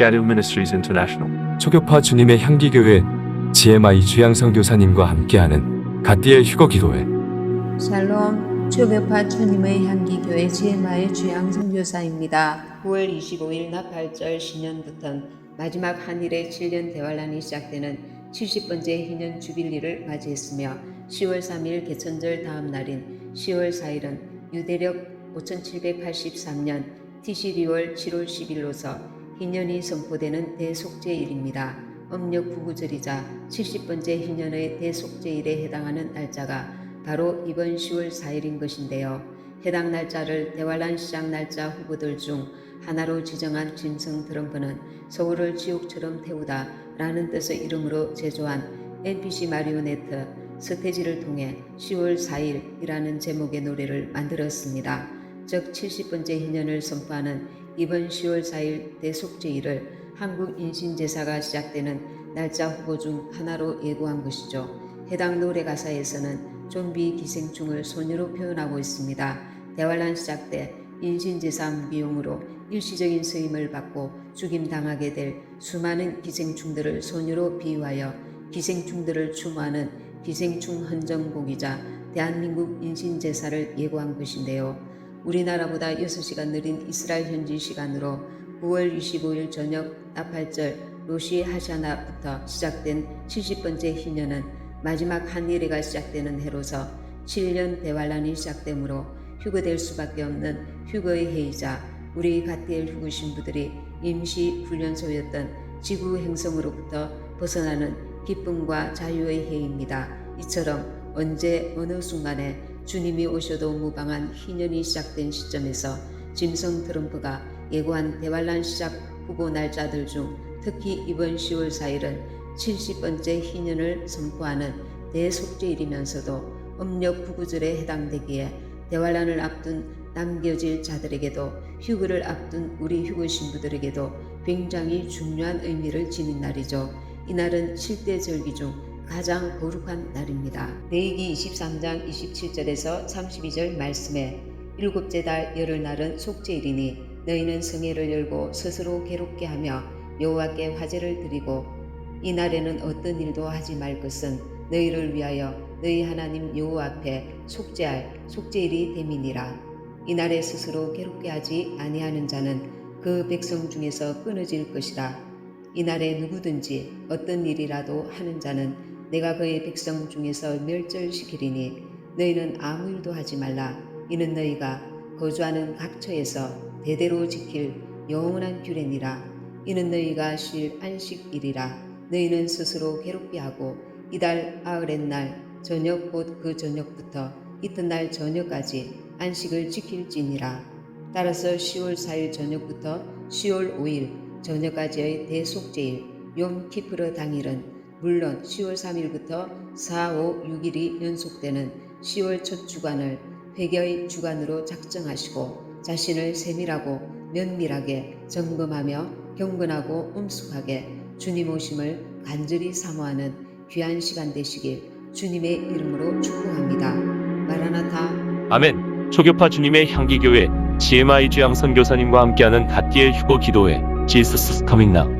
Gadu Ministries International. 초교파 주님의 향기교회 GMI 주양성 교사님과 함께하는 갓디엘 휴거 기도회 샬롬 초교파 주님의 향기교회 GMI 주양 선교사입니다. 9월 25일 나팔절 신년부터 마지막 한일의 7년 대환란이 시작되는 70번째 희년 주빌리를 맞이했으며 10월 3일 개천절 다음 날인 10월 4일은 유대력 5783년 티시리월 7월 10일로서 희년이 선포되는 대속제일입니다. 음력 부부절이자 70번째 희년의 대속제일에 해당하는 날짜가 바로 이번 10월 4일인 것인데요. 해당 날짜를 대환란 시작 날짜 후보들 중 하나로 지정한 짐승 트럼프는 서울을 지옥처럼 태우다 라는 뜻의 이름으로 제조한 NPC 마리오네트 스테지를 통해 10월 4일이라는 제목의 노래를 만들었습니다. 즉 70번째 희년을 선포하는 이번 10월 4일 대속제일을 한국 인신제사가 시작되는 날짜 후보 중 하나로 예고한 것이죠. 해당 노래 가사에서는 좀비 기생충을 소녀로 표현하고 있습니다. 대환란 시작 때 인신제사 비용으로 일시적인 쓰임을 받고 죽임당하게 될 수많은 기생충들을 소녀로 비유하여 기생충들을 추모하는 기생충 헌정복이자 대한민국 인신제사를 예고한 것인데요. 우리나라보다 6시간 느린 이스라엘 현지 시간으로 9월 25일 저녁 나팔절 로시 하샤나부터 시작된 70번째 희년은 마지막 한일회가 시작되는 해로서 7년 대환란이 시작되므로 휴거될 수밖에 없는 휴거의 해이자 우리 가티엘 휴거 신부들이 임시 훈련소였던 지구 행성으로부터 벗어나는 기쁨과 자유의 해입니다. 이처럼 언제 어느 순간에 주님이 오셔도 무방한 희년이 시작된 시점에서 짐승 트럼프가 예고한 대환란 시작 후보 날짜들 중 특히 이번 10월 4일은 70번째 희년을 선포하는 대속제일이면서도 음력 부구절에 해당되기에 대환란을 앞둔 남겨질 자들에게도 휴거를 앞둔 우리 휴거 신부들에게도 굉장히 중요한 의미를 지닌 날이죠. 이날은 7대 절기 중 가장 거룩한 날입니다. 레이기 23장 27절에서 32절 말씀에 일곱째 달 열흘날은 속죄일이니 너희는 성회를 열고 스스로 괴롭게 하며 여호와께 화제를 드리고 이 날에는 어떤 일도 하지 말 것은 너희를 위하여 너희 하나님 여호와 앞에 속죄할 속죄일이 됨이니라. 이 날에 스스로 괴롭게 하지 아니하는 자는 그 백성 중에서 끊어질 것이라. 이 날에 누구든지 어떤 일이라도 하는 자는 내가 그의 백성 중에서 멸절시키리니 너희는 아무 일도 하지 말라. 이는 너희가 거주하는 각처에서 대대로 지킬 영원한 규례니라. 이는 너희가 쉴 안식일이라. 너희는 스스로 괴롭게 하고 이달 아흘의 날 저녁 곧 그 저녁부터 이튿날 저녁까지 안식을 지킬지니라. 따라서 10월 4일 저녁부터 10월 5일 저녁까지의 대속제일 욤 키프르 당일은 물론 10월 3일부터 4, 5, 6일이 연속되는 10월 첫 주간을 회개의 주간으로 작정하시고 자신을 세밀하고 면밀하게 점검하며 경건하고 엄숙하게 주님 오심을 간절히 사모하는 귀한 시간 되시길 주님의 이름으로 축복합니다. 마라나타 아멘. 초교파 주님의 향기교회 GMI 주양 선교사님과 함께하는 갓디엘 휴거 기도회 is coming now.